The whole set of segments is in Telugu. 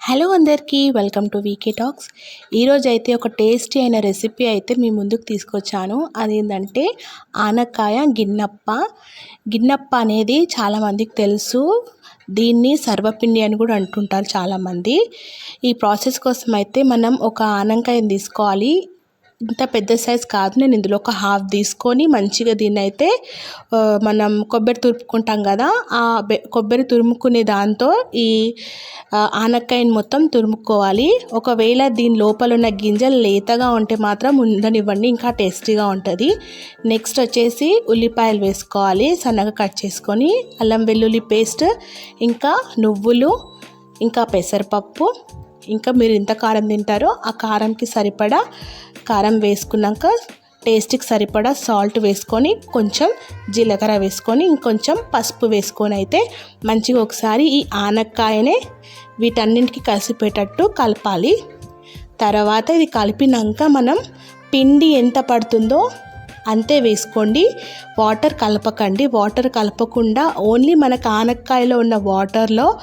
హలో అందరికీ వెల్కమ్ టు వీకే టాక్స్. ఈరోజు అయితే ఒక టేస్టీ అయిన రెసిపీ అయితే మీ ముందుకు తీసుకొచ్చాను. అదేంటంటే ఆనకాయ గిన్నప్ప. గిన్నప్ప అనేది చాలామందికి తెలుసు. దీన్ని సర్వపిండి అని కూడా అంటుంటారు చాలామంది. ఈ ప్రాసెస్ కోసం అయితే మనం ఒక ఆనకాయని తీసుకోవాలి. ఇంత పెద్ద సైజ్ కాదు. నేను ఇందులో ఒక హాఫ్ తీసుకొని మంచిగా దీన్ని అయితే మనం కొబ్బరి తురుముకుంటాం కదా ఆ కొబ్బరి తురుముకునే దాంతో ఈ ఆనక్కాయని మొత్తం తురుముకోవాలి. ఒకవేళ దీని లోపల ఉన్న గింజలు లేతగా ఉంటే మాత్రం ఉండనివ్వండి ఇంకా టేస్టీగా ఉంటుంది. నెక్స్ట్ వచ్చేసి ఉల్లిపాయలు వేసుకోవాలి సన్నగా కట్ చేసుకొని. అల్లం వెల్లుల్లి పేస్ట్ ఇంకా నువ్వులు ఇంకా పెసరపప్పు ఇంకా మీరు ఎంత కారం తింటారో ఆ కారంకి సరిపడా కారం వేసుకున్నాక టేస్ట్కి సరిపడా సాల్ట్ వేసుకొని కొంచెం జీలకర్ర వేసుకొని ఇంకొంచెం పసుపు వేసుకొని అయితే మంచిగా ఒకసారి ఈ ఆనక్కాయనే వీటన్నింటికి కలిసిపోయేటట్టు కలపాలి. తర్వాత ఇది కలిపినాక మనం పిండి ఎంత పడుతుందో అంతే వేసుకోండి. వాటర్ కలపకండి. వాటర్ కలపకుండా ఓన్లీ మనకు ఆనక్కాయలో ఉన్న వాటర్లో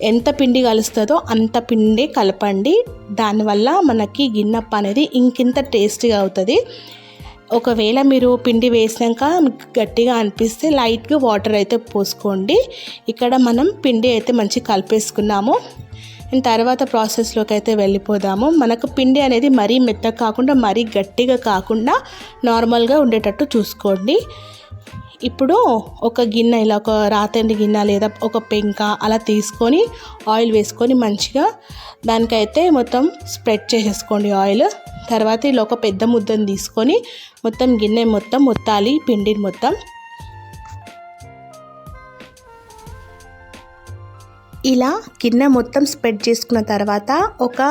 ఎంత పిండి కలుస్తుందో అంత పిండి కలపండి. దానివల్ల మనకి గిన్నప్ప అనేది ఇంకింత టేస్టీగా అవుతుంది. ఒకవేళ మీరు పిండి వేసినాక మీకు గట్టిగా అనిపిస్తే లైట్గా వాటర్ అయితే పోసుకోండి. ఇక్కడ మనం పిండి అయితే మంచి కలిపేసుకున్నాము. అండ్ తర్వాత ప్రాసెస్లోకి అయితే వెళ్ళిపోదాము. మనకు పిండి అనేది మరీ మెత్తగా కాకుండా మరీ గట్టిగా కాకుండా నార్మల్గా ఉండేటట్టు చూసుకోండి. ఇప్పుడు ఒక గిన్నె ఇలా ఒక రాతండి గిన్నె లేదా ఒక పెంక అలా తీసుకొని ఆయిల్ వేసుకొని మంచిగా దానికైతే మొత్తం స్ప్రెడ్ చేసేసుకోండి ఆయిల్. తర్వాత ఇలా ఒక పెద్ద ముద్దను తీసుకొని మొత్తం గిన్నె మొత్తం మొత్తాలి పిండిని మొత్తం. ఇలా గిన్నె మొత్తం స్ప్రెడ్ చేసుకున్న తర్వాత ఒక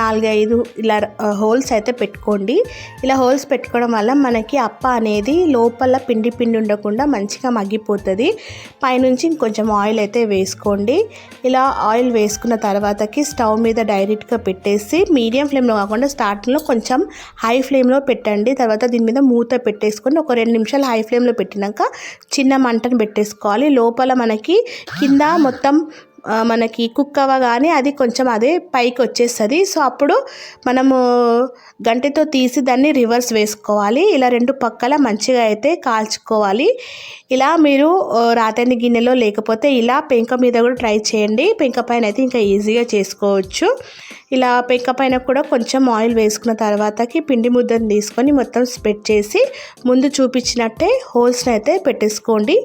నాలుగైదు ఇలా హోల్స్ అయితే పెట్టుకోండి. ఇలా హోల్స్ పెట్టుకోవడం వల్ల మనకి అప్ప అనేది లోపల పిండి పిండి ఉండకుండా మంచిగా మగ్గిపోతుంది. పైనుంచి ఇంకొంచెం ఆయిల్ అయితే వేసుకోండి. ఇలా ఆయిల్ వేసుకున్న తర్వాతకి స్టవ్ మీద డైరెక్ట్గా పెట్టేసి మీడియం ఫ్లేమ్లో కాకుండా స్టార్టింగ్లో కొంచెం హై ఫ్లేమ్లో పెట్టండి. తర్వాత దీని మీద మూత పెట్టేసుకొని ఒక రెండు నిమిషాలు హై ఫ్లేమ్లో పెట్టినాక చిన్న మంటను పెట్టేసుకోవాలి. లోపల మనకి కింద మొత్తం మనకి కుక్ అవ్వగానే అది కొంచెం అదే పైకి వచ్చేస్తుంది. సో అప్పుడు మనము గంటతో తీసి దాన్ని రివర్స్ వేసుకోవాలి. ఇలా రెండు పక్కల మంచిగా అయితే కాల్చుకోవాలి. ఇలా మీరు రాతని గిన్నెలో లేకపోతే ఇలా పెంక మీద కూడా ట్రై చేయండి. పెంక పైన అయితే ఇంకా ఈజీగా చేసుకోవచ్చు. ఇలా పెంక పైన కూడా కొంచెం ఆయిల్ వేసుకున్న తర్వాతకి పిండి ముద్దను తీసుకొని మొత్తం స్ప్రెడ్ చేసి ముందు చూపించినట్టే హోల్స్ని అయితే పెట్టేసుకోండి.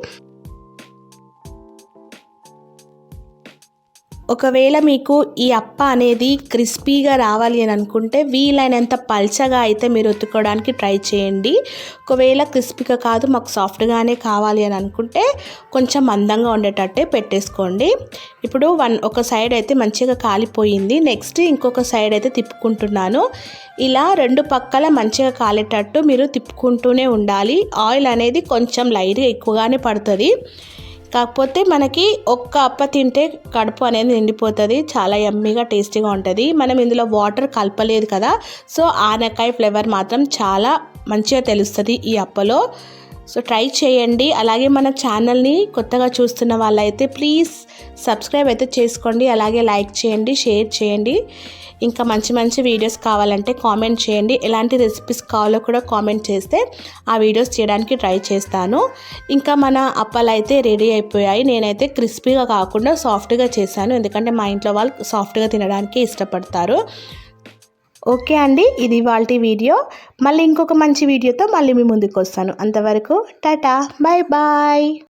ఒకవేళ మీకు ఈ అప్ప అనేది క్రిస్పీగా రావాలి అని అనుకుంటే వీలైనంత పల్చగా అయితే మీరు ఒత్తుకోవడానికి ట్రై చేయండి. ఒకవేళ క్రిస్పీగా కాదు మాకు సాఫ్ట్గానే కావాలి అని అనుకుంటే కొంచెం మందంగా ఉండేటట్టే పెట్టేసుకోండి. ఇప్పుడు వన్ ఒక సైడ్ అయితే మంచిగా కాలిపోయింది. నెక్స్ట్ ఇంకొక సైడ్ అయితే తిప్పుకుంటున్నాను. ఇలా రెండు పక్కల మంచిగా కాలేటట్టు మీరు తిప్పుకుంటూనే ఉండాలి. ఆయిల్ అనేది కొంచెం లైట్గా ఎక్కువగానే పడుతుంది. కాకపోతే మనకి ఒక్క అప్ప తింటే కడుపు అనేది నిండిపోతుంది చాలా ఎమ్మీగా టేస్టీగా ఉంటుంది. మనం ఇందులో వాటర్ కలపలేదు కదా సో ఆనకాయ ఫ్లేవర్ మాత్రం చాలా మంచిగా తెలుస్తుంది ఈ అప్పలో. సో ట్రై చేయండి. అలాగే మన ఛానల్ని కొత్తగా చూస్తున్న వాళ్ళైతే ప్లీజ్ సబ్స్క్రైబ్ అయితే చేసుకోండి. అలాగే లైక్ చేయండి షేర్ చేయండి. ఇంకా మంచి మంచి వీడియోస్ కావాలంటే కామెంట్ చేయండి. ఎలాంటి రెసిపీస్ కావాలో కూడా కామెంట్ చేస్తే ఆ వీడియోస్ చేయడానికి ట్రై చేస్తాను. ఇంకా మన అప్పలు అయితే రెడీ అయిపోయాయి. నేనైతే క్రిస్పీగా కాకుండా సాఫ్ట్గా చేశాను. ఎందుకంటే మా ఇంట్లో వాళ్ళు సాఫ్ట్గా తినడానికి ఇష్టపడతారు. ఓకే అండి ఇది వాళ్ళ వీడియో. మళ్ళీ ఇంకొక మంచి వీడియోతో మళ్ళీ మీ ముందుకు వస్తాను. అంతవరకు టాటా బాయ్ బాయ్.